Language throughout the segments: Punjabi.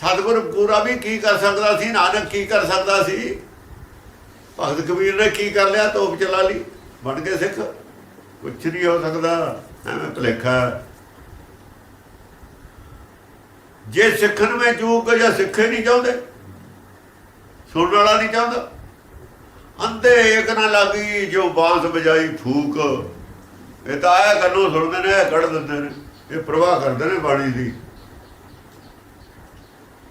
ਸਤਿਗੁਰ ਪੂਰਾ ਵੀ ਕੀ ਕਰ ਸਕਦਾ ਸੀ, ਨਾਨਕ ਕੀ ਕਰ ਸਕਦਾ ਸੀ? ਭਗਤ ਕਬੀਰ ਨੇ ਕੀ ਕਰ ਲਿਆ? ਤੋਪ ਚਲਾ ਲਈ। ਬਣ ਕੇ ਸਿੱਖ। ਕੁਛ ਨਹੀਂ ਹੋ ਸਕਦਾ। ਐਵੇਂ ਭਲੇਖਾ। ਜੇ ਸਿੱਖਣ ਵਿੱਚ ਚੂਕ ਜਾਂ ਸਿੱਖੇ ਨਹੀਂ ਚਾਹੁੰਦੇ, ਸੁਣਨ ਵਾਲਾ ਨਹੀਂ ਚਾਹੁੰਦਾ। ਅੰਧੇ ਇੱਕ ਨਾ ਲੱਗੀ ਜੋ ਬਾਂਸ ਵਜਾਈ ਫੂਕ। ਇਹ ਤਾਂ ਆਇਆ ਕੰਨੋਂ ਸੁਣਦੇ ਨੇ, ਇਹ ਕੱਢ ਦਿੰਦੇ ਨੇ। ਇਹ ਪ੍ਰਵਾਹ ਕਰਦੇ ਨੇ ਬਾਣੀ ਦੀ।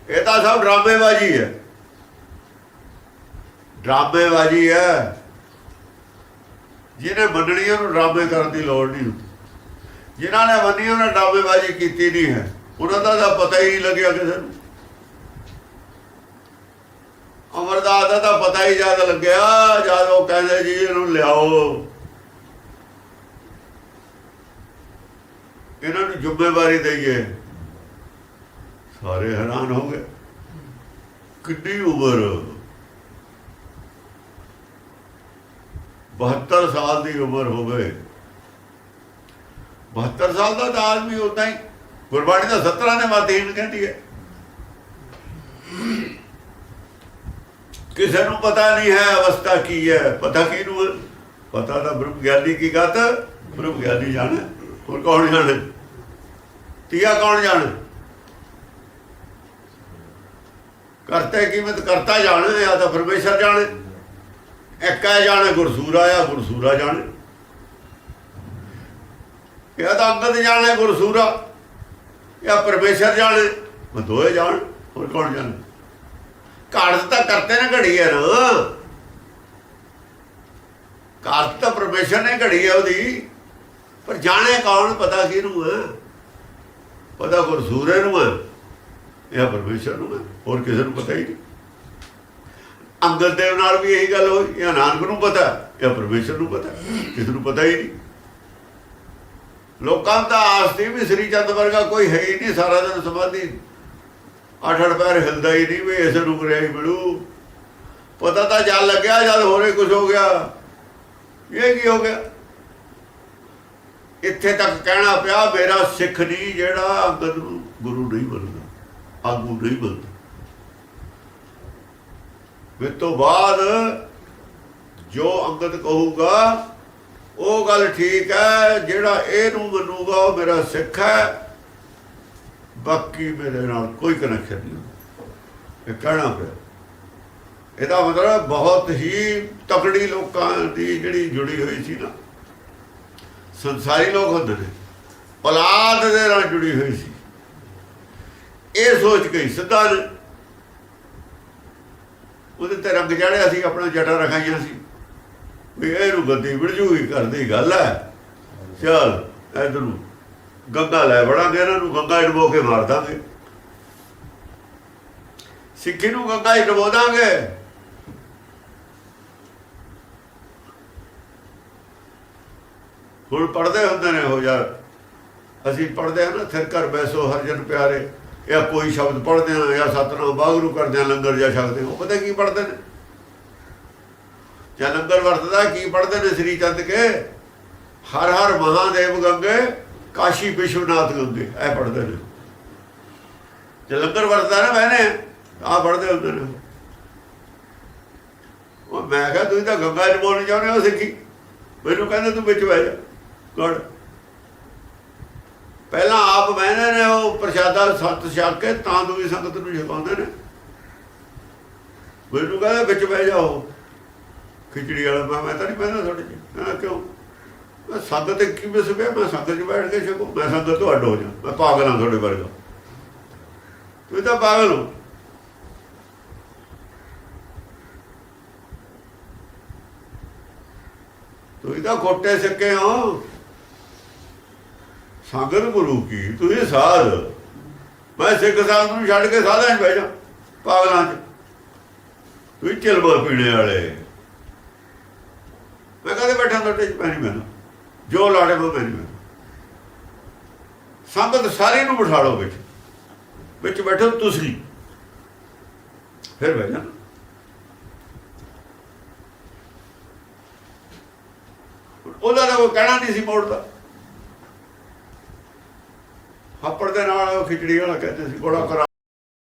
ਇਹ ਤਾਂ ਸਭ ਡਰਾਮੇਬਾਜ਼ੀ ਹੈ। ਡਰਾਮੇਬਾਜ਼ੀ ਹੈ। ਜਿਹਨੇ ਮੰਨਣੀ ਉਹਨੂੰ ਡਰਾਮੇ ਕਰਨ ਦੀ ਲੋੜ ਨਹੀਂ ਹੁੰਦੀ। ਜਿਨ੍ਹਾਂ ਨੇ ਮੰਨੀ, ਉਹਨਾਂ ਡਰਾਮੇਬਾਜ਼ੀ ਕੀਤੀ ਨਹੀਂ ਹੈ। ਉਹਨਾਂ ਦਾ ਤਾਂ ਪਤਾ ਹੀ ਨਹੀਂ ਲੱਗਿਆ ਕਿਸੇ ਨੂੰ। ਅਮਰਦਾਸ ਦਾ ਤਾਂ ਪਤਾ ਹੀ ਜਦ ਲੱਗਿਆ, ਜਦ ਉਹ ਕਹਿੰਦੇ ਜੀ ਇਹਨੂੰ ਲਿਆਓ। ਇਹਨਾਂ ਨੂੰ ਜ਼ਿੰਮੇਵਾਰੀ ਦਈਏ। ਸਾਰੇ ਹੈਰਾਨ ਹੋ ਗਏ। ਕਿੰਨੀ ਉਮਰ? 72 ਸਾਲ ਦੀ ਉਮਰ ਹੋ ਗਏ 72 ਸਾਲ ਦਾ ਤਾਂ ਆਦਮੀ ਉਦਾਂ ਹੀ ਗੁਰਬਾਣੀ ਦਾ 17 ਨੇ ਮਾਤੀਨ ਕਹਿੰਦੀ ਹੈ। ਕਿਸੇ ਨੂੰ ਪਤਾ ਨਹੀਂ ਹੈ ਅਵਸਥਾ ਕੀ ਹੈ। ਪਤਾ ਕੀ ਹੈ? ਪਤਾ ਤਾਂ ਬ੍ਰਹਮ ਗਿਆਨੀ ਕੀ ਗਤ ਬ੍ਰਹਮ ਗਿਆਨੀ ਜਾਣੇ। ਹੋਰ ਕੌਣ ਜਾਣੇ? ਤੀਆ ਕੌਣ ਜਾਣੇ? ਕਰਤੇ ਕੀਮਤ ਕਰਤਾ ਜਾਣੇ ਜਾਂ ਤਾਂ ਪਰਮੇਸ਼ਰ ਜਾਣੇ। ਇੱਕ ਹੈ ਜਾਣੇ, ਗੁਰਸੂਰਾ ਆ ਗੁਰਸੂਰਾ ਜਾਣੇ। ਇਹ ਤਾਂ ਅੰਗਦ ਜਾਣੇ, ਗੁਰਸੂਰਾ ਜਾਂ ਪਰਮੇਸ਼ਰ ਜਾਣੇ, ਮੈਂ ਜਾਣ, ਹੋਰ ਕੌਣ ਜਾਣੇ? ਕਾਰਜ ਤਾਂ ਕਰਤੇ ਨੇ ਘੜੀ ਹੈ ਨਾ ਕਾਰਜ ਤਾਂ ਪਰਮੇਸ਼ਰ ਨੇ ਘੜੀ ਹੈ ਉਹਦੀ। ਪਰ ਜਾਣੇ ਕੌਣ, ਪਤਾ ਕਿਹਨੂੰ ਹੈ ਪਤਾ ਗੁਰਸੂਰੇ ਨੂੰ ਹੈ ਇਹ ਪਰਮੇਸ਼ਰ ਨੂੰ ਹੈ, ਹੋਰ ਕਿਸੇ ਨੂੰ ਪਤਾ ਹੀ ਨਹੀਂ। ਅੰਗਦ ਦੇਵ ਨਾਲ ਵੀ ਇਹੀ ਗੱਲ ਹੋਈ ਇਹ ਨਾਨਕ ਨੂੰ ਪਤਾ ਇਹ ਪਰਮੇਸ਼ਰ ਨੂੰ ਪਤਾ, ਕਿਸੇ ਨੂੰ ਪਤਾ ਹੀ ਨਹੀਂ। ਲੋਕਾਂ ਦਾ ਆਸਤੀ ਵੀ ਸ੍ਰੀ ਚੰਦ ਵਰਗਾ ਕੋਈ ਹੈ ਹੀ ਨਹੀਂ, ਸਾਰਾ ਦਿਨ ਸਮਾਧੀ। ਅੱਠ ਅੱਠ ਪੈਰ ਹਿਲਦਾ ਹੀ ਨਹੀਂ, ਵੀ ਇਸ ਨੂੰ ਰਿਹਾ ਹੀ ਮਿਲੂ। ਪਤਾ ਤਾਂ ਜਦ ਲੱਗਿਆ ਜਦ ਹੋਰੇ ਕੁਝ ਹੋ ਗਿਆ। ਇਹ ਕੀ ਹੋ ਗਿਆ? ਇੱਥੇ ਤੱਕ ਕਹਿਣਾ ਪਿਆ, ਮੇਰਾ ਸਿੱਖ ਨਹੀਂ ਜਿਹੜਾ ਅੰਗਦ ਨੂੰ ਗੁਰੂ ਨਹੀਂ ਬਣਦਾ ਆਗੂ ਨਹੀਂ ਬਣਦਾ ਫਿਰ ਤੋਂ ਬਾਅਦ ਜੋ ਅੰਗਦ ਕਹੂਗਾ, ਉਹ ਗੱਲ ਠੀਕ ਹੈ, ਜਿਹੜਾ ਇਹਨੂੰ ਮੰਨੂਗਾ, ਉਹ ਮੇਰਾ ਸਿੱਖ ਹੈ। ਬਾਕੀ ਮੇਰੇ ਨਾਲ ਕੋਈ ਕਨੈਕਸ਼ਨ ਨਹੀਂ ਇਹ ਕਹਿਣਾ ਪਿਆ ਇਹਦਾ ਮਤਲਬ ਬਹੁਤ ਹੀ ਤਕੜੀ ਲੋਕਾਂ ਦੀ ਜਿਹੜੀ ਜੁੜੀ ਹੋਈ ਸੀ ਨਾ, ਸੰਸਾਰੀ ਲੋਕ ਹੁੰਦੇ ਨੇ, ਔਲਾਦ ਦੇ ਨਾਲ ਜੁੜੀ ਹੋਈ ਸੀ। ਇਹ ਸੋਚ ਕੇ ਸਿੱਧਾ ਨੇ ਉਹਦੇ ਤੇ ਰੰਗ ਚੜਿਆ ਸੀ, ਆਪਣਾ ਜਟਾ ਰਖਾਈਆਂ ਸੀ। ਵੀ ਇਹਨੂੰ ਗੱਦੀ ਵਿੜਜੂਗੀ ਕਰਦੀ ਗੱਲ ਹੈ। ਚਲ, ਇਧਰ ਨੂੰ ਗੰਗਾ ਲੈ ਬੜਾਂਗੇ ਇਹਨਾਂ ਨੂੰ ਗੰਗਾ ਡਬੋ ਕੇ ਮਾਰ ਦਾਂਗੇ। ਸਿੱਖੀ ਨੂੰ ਗੰਗਾ ਹੀ ਡਬੋ ਦਾਂਗੇ। ਹੁਣ ਪੜਦੇ ਹੁੰਦੇ ਨੇ ਉਹ ਯਾਰ। ਅਸੀਂ ਪੜਦੇ ਹਾਂ ਨਾ ਥਿਰ ਕਰ ਬੈਸੋ ਹਰ ਜਨ ਪਿਆਰੇ। ਜਾਂ ਕੋਈ ਸ਼ਬਦ ਪੜਦੇ ਆ ਜਾਂ ਸਤਨਾਮ ਵਾਹਿਗੁਰੂ ਕਰਦੇ ਆ, ਲੰਗਰ ਜਾਂ ਛਕਦੇ ਉਹ ਪਤਾ ਕੀ ਪੜਦੇ ਨੇ? ਜਾਂ ਲੰਗਰ ਵਰਤਦਾ, ਕੀ ਪੜ੍ਹਦੇ ਨੇ ਸ੍ਰੀ ਚੰਦ ਕੇ? ਹਰ ਹਰ ਮਹਾਦੇਵ ਗੰਗੇ, ਕਾਸ਼ੀ ਵਿਸ਼ਵਨਾਥ ਗੰਗੇ, ਇਹ ਪੜਦੇ ਨੇ। ਜੇ ਲੰਗਰ ਵਰਤਦਾ ਨਾ ਮੈਨੇ ਆ ਪੜ੍ਹਦੇ ਹੁੰਦੇ ਨੇ। ਉਹ ਮੈਂ ਕਿਹਾ, ਤੁਸੀਂ ਤਾਂ ਗੰਗਾ ਚ ਬੋਲਣ ਚਾਹੁੰਦੇ ਹੋ ਸਿੱਖੀ। ਮੈਨੂੰ ਕਹਿੰਦੇ ਤੂੰ ਵਿੱਚ ਬਹਿ ਜਾ, ਗੜ। ਪਹਿਲਾਂ ਆਪ ਬਹਿੰਦੇ ਨੇ, ਉਹ ਪ੍ਰਸ਼ਾਦਾ ਸੱਤ ਛਕ ਕੇ ਤਾਂ ਦੂਜੀ ਸੰਗਤ ਨੂੰ ਛਕਾਉਂਦੇ ਨੇ। ਮੈਨੂੰ ਕਹਿੰਦੇ, ਵਿੱਚ ਬਹਿ ਜਾਓ। ਖਿਚੜੀ ਵਾਲਾ ਮੈਂ ਤਾਂ ਨਹੀਂ ਬਹਿੰਦਾ ਤੁਹਾਡੇ ਚ। ਮੈਂ ਕਿਉਂ? ਮੈਂ ਸੰਗਤ ਇੱਕ ਹੀ ਵਿੱਚ ਮੈਂ ਸੰਗਤ 'ਚ ਬੈਠ ਕੇ ਛਕੋ। ਮੈਂ ਸੰਗਤ ਤੋਂ ਅੱਡ ਹੋ ਜਾ। ਮੈਂ ਪਾਗਲ ਹਾਂ ਤੁਹਾਡੇ ਵਰਗਾ। ਤੁਸੀਂ ਤਾਂ ਪਾਗਲ ਹੋ। ਤੁਸੀਂ ਤਾਂ ਖੋਟੇ ਸਿੱਕੇ ਹੋ। ਸੰਗਤ ਗੁਰੂ ਕੀ? ਤੁਸੀਂ ਸਾਧ। ਮੈਂ ਸਿੱਖ ਸਾਧ ਨੂੰ ਛੱਡ ਕੇ ਸਾਧਾਂ 'ਚ ਬਹਿ ਜਾ, ਪਾਗਲਾਂ 'ਚ। ਤੁਸੀਂ ਚਲਵਾ ਪੀਣੇ ਵਾਲੇ। ਮੈਂ ਕਦੇ ਬੈਠਾ ਤੁਹਾਡੇ 'ਚ ਪੈਣੀ ਮੈਨੂੰ। ਜੋ ਲਾੜੇ ਉਹ ਪੈਣੀ ਮੈਨੂੰ। ਸੰਗਤ ਸਾਰੀ ਨੂੰ ਬਿਠਾ ਲਓ ਵਿੱਚ। ਵਿੱਚ ਬੈਠੋ ਤੁਸੀਂ। ਫਿਰ ਬਹਿ ਜਾਣਾ ਉਹਦਾ ਤਾਂ ਕੋਈ ਕਹਿਣਾ ਨਹੀਂ ਸੀ ਮੋੜਦਾ ਹੱਪੜ ਦੇ ਨਾਲ ਖਿਚੜੀ ਵਾਲਾ ਕਹਿੰਦੇ ਸੀ ਬੜਾ ਕਰਾ